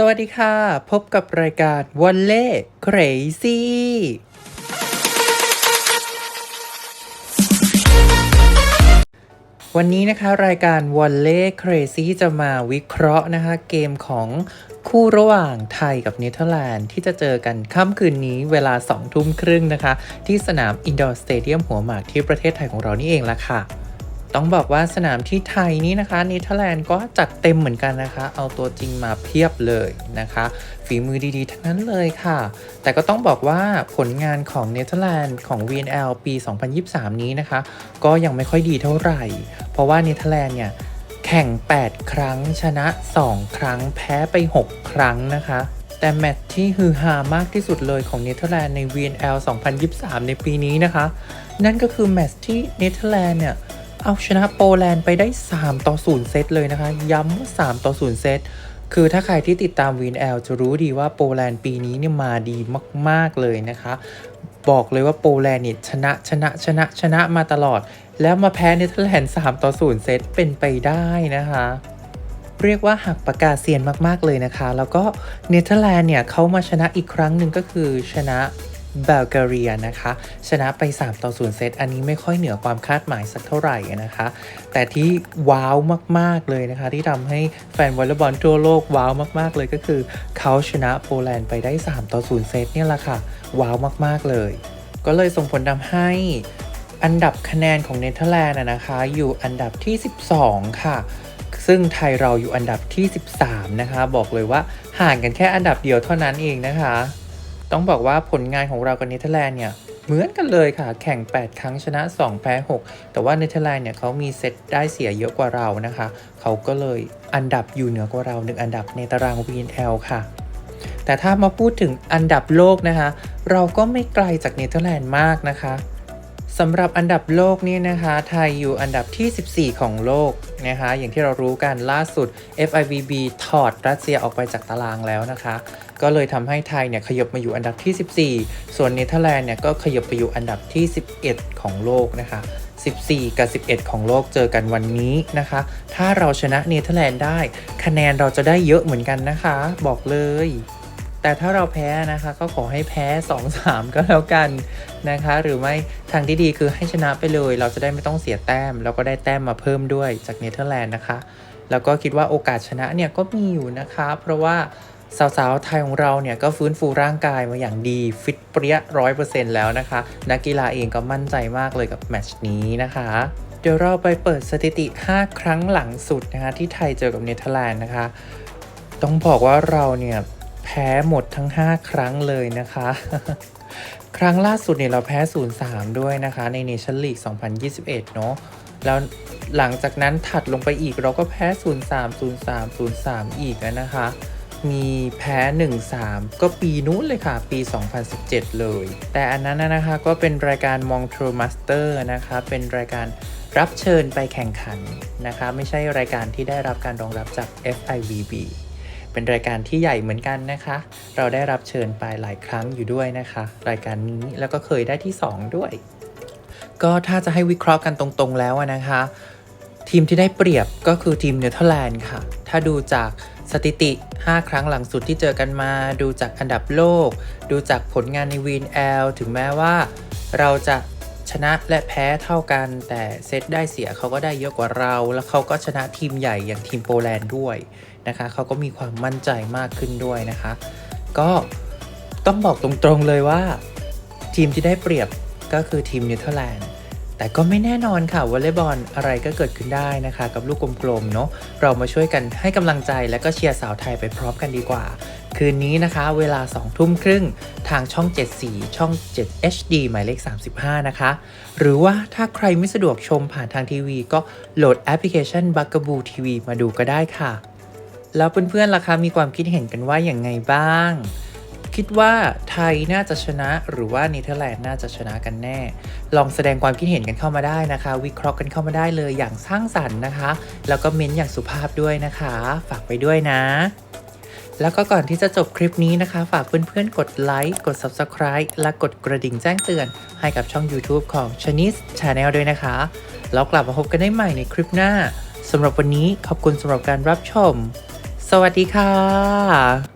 สวัสดีค่ะ พบกับรายการวันเล่เครซี่วันนี้นะคะรายการวันเล่เครซี่จะมาวิเคราะห์นะคะ เกมของคู่ระหว่างไทยกับเนเธอร์แลนด์ที่จะเจอกันค่ำคืนนี้เวลา2ทุ่มครึ่งนะคะ ที่สนามอินดอร์สเตเดียมหัวหมากที่ประเทศไทยของเรานี่เองละค่ะ ต้องบอกว่าสนามที่ไทยนี้นะคะเนเธอร์แลนด์ก็จัดเต็มเหมือนกันนะคะ เอาตัวจริงมาเพียบเลยนะคะ ฝีมือดีๆ ทั้งนั้นเลยค่ะ แต่ก็ต้องบอกว่าผลงานของเนเธอร์แลนด์ของ VNL ปี 2023 นี้นะคะ ก็ยังไม่ค่อยดีเท่าไหร่ เพราะว่าเนเธอร์แลนด์เนี่ยแข่ง 8 ครั้งชนะ 2 ครั้งแพ้ไป 6 ครั้งนะคะแต่แมตช์ที่ฮือฮามากที่สุดเลยของเนเธอร์แลนด์ใน VNL 2023 ในปีนี้นะคะ นั่นก็คือแมตช์ที่เนเธอร์แลนด์เนี่ย เอาชนะโปแลนด์ไปได้ 3 ต่อ 0 เซตเลยนะคะ ย้ำว่า3ต่อ 0 เซต คือถ้าใครที่ติดตาม VNL จะรู้ดีว่าโปแลนด์ปีนี้เนี่ยมาดีมาก ๆ เลยนะคะ บอกเลยว่าโปแลนด์เนี่ยชนะชนะชนะชนะมาตลอด แล้วมาแพ้เนเธอร์แลนด์3ต่อ 0 เซตเป็นไปได้นะคะเรียกว่าหักปากกาเซียนมาก ๆ เลยนะคะ แล้วก็เนเธอร์แลนด์เนี่ยเขามาชนะอีกครั้งหนึ่งก็คือชนะ บลแกเรียนะคะ ชนะไป 3 ต่อ 0 เซต อันนี้ไม่ค่อยเหนือความคาดหมายสักเท่าไหร่นะคะ แต่ที่ว้าวมาก ๆ เลยนะคะ ที่ทำให้แฟนวอลเลย์บอลทั่วโลกว้าวมาก ๆ เลยก็คือ เขาชนะโปแลนด์ไปได้ 3 ต่อ 0 เซตเนี่ยแหละค่ะ ว้าวมาก ๆ เลย ก็เลยส่งผลทำให้อันดับคะแนนของเนเธอร์แลนด์นะคะ อยู่อันดับที่ 12 ค่ะซึ่งไทยเราอยู่อันดับที่ 13 นะคะ บอกเลยว่าห่างกันแค่อันดับเดียวเท่านั้นเองนะคะ ต้องบอกว่าผลงานของเรากับเนเธอร์แลนด์เนี่ยเหมือนกันเลยค่ะ แข่ง 8 ครั้งชนะ 2 แพ้ 6 แต่ว่าเนเธอร์แลนด์เนี่ยเขามีเซตได้เสียเยอะกว่าเรานะคะ เขาก็เลยอันดับอยู่เหนือกว่าเราหนึ่งอันดับในตาราง VNL ค่ะ แต่ถ้ามาพูดถึงอันดับโลกนะคะ เราก็ไม่ไกลจากเนเธอร์แลนด์มากนะคะ สำหรับอันดับโลกนี่นะคะไทยอยู่อันดับที่ 14 ของโลกนะคะอย่างที่เรารู้กันล่าสุด FIVB ถอดรัสเซียออกไปจากตารางแล้วนะคะ ก็เลยทำให้ไทยเนี่ยขยบมาอยู่อันดับที่ 14 ส่วนเนเธอร์แลนด์เนี่ยก็ขยบไปอยู่อันดับที่ 11 ของโลกนะคะ 14 กับ 11 ของโลกเจอกันวันนี้นะคะ ถ้าเราชนะเนเธอร์แลนด์ได้ คะแนนเราจะได้เยอะเหมือนกันนะคะ บอกเลย แต่ถ้าเราแพ้นะคะก็ขอให้แพ้ 2-3 ก็แล้วกันนะคะ หรือไม่ทางที่ดีคือให้ชนะไปเลย เราจะได้ไม่ต้องเสียแต้ม แล้วก็ได้แต้มมาเพิ่มด้วยจากเนเธอร์แลนด์นะคะ แล้วก็คิดว่าโอกาสชนะเนี่ยก็มีอยู่นะคะ เพราะว่าสาวๆ ไทยของเราเนี่ยก็ฟื้นฟูร่างกายมาอย่างดี ฟิตเปรี้ยร้อยเปอร์เซ็นต์แล้วนะคะ นักกีฬาเองก็มั่นใจมากเลยกับแมตช์นี้นะคะ เดี๋ยวเราไปเปิดสถิติ 5 ครั้งหลังสุดนะคะที่ไทยเจอกับเนเธอร์แลนด์นะคะ ต้องบอกว่าเราเนี่ย แพ้หมดทั้ง 5 ครั้งเลยนะคะ ครั้งล่าสุดเนี่ยเราแพ้ 0-3 ด้วยนะคะ ในเนชั่นลีก 2021 เนาะแล้วหลังจากนั้นถัดลงไปอีกเราก็แพ้ 0-3 0-3 0-3 อีกนะคะ มีแพ้ 1-3 ก็ปีนู้นเลยค่ะ ปี 2017 เลย แต่อันนั้นนะคะก็เป็นรายการ m o n t r e Master นะคะ เป็นรายการรับเชิญไปแข่งขันนะคะ ไม่ใช่รายการที่ได้รับการรองรับจาก FIVB เป็นรายการที่ใหญ่เหมือนกันนะคะ เราได้รับเชิญไปหลายครั้งอยู่ด้วยนะคะ รายการนี้แล้วก็เคยได้ที่ 2 ด้วย ก็ถ้าจะให้วิเคราะห์กันตรงๆแล้วนะคะ ทีมที่ได้เปรียบก็คือทีมเนเธอร์แลนด์ค่ะ ถ้าดูจากสถิติ 5 ครั้งหลังสุดที่เจอกันมา ดูจากอันดับโลก ดูจากผลงานใน VNL ถึงแม้ว่า เราจะ ชนะและแพ้เท่ากัน แต่เซตได้เสียเขาก็ได้เยอะกว่าเรา แล้วเขาก็ชนะทีมใหญ่อย่างทีมโปแลนด์ด้วยนะคะเขาก็มีความมั่นใจมากขึ้นด้วยนะคะ ก็ต้องบอกตรงๆเลยว่า ทีมที่ได้เปรียบก็คือทีมเนเธอร์แลนด์ แต่ก็ไม่แน่นอนค่ะวอลเลย์บอลอะไรก็เกิดขึ้นได้นะคะ กับลูกกลมๆเนาะเรามาช่วยกันให้กำลังใจและก็เชียร์สาวไทยไปพร้อมกันดีกว่า คืนนี้นะคะ เวลา2ทุ่มครึ่งทางช่อง 74 ช่อง 7 HD หมายเลข 35 นะคะ หรือว่าถ้าใครไม่สะดวกชมผ่านทางทีวี ก็โหลดแอปพลิเคชัน b u g a b o o TV มาดูก็ได้ค่ะ แล้วเพื่อนๆล่ะคะมีความคิดเห็นกันว่าอย่างไงบ้าง คิดว่าไทยน่าจะชนะหรือว่าเนเธอร์แลนด์น่าจะชนะกันแน่ ลองแสดงความคิดเห็นกันเข้ามาได้นะคะ วิเคราะห์กันเข้ามาได้เลยอย่างสร้างสรรค์นะคะ แล้วก็เม้นอย่างสุภาพด้วยนะคะ ฝากไปด้วยนะแล้วก็ก่อนที่จะจบคลิปนี้นะคะ ฝากเพื่อนๆ กดไลค์ กด Subscribe และกดกระดิ่งแจ้งเตือน ให้กับช่อง YouTube ของ Chinese Channel ด้วยนะคะ แล้วกลับมาพบกันได้ใหม่ในคลิปหน้าสำหรับวันนี้ขอบคุณสำหรับการรับชมสสวัสดีค่ะ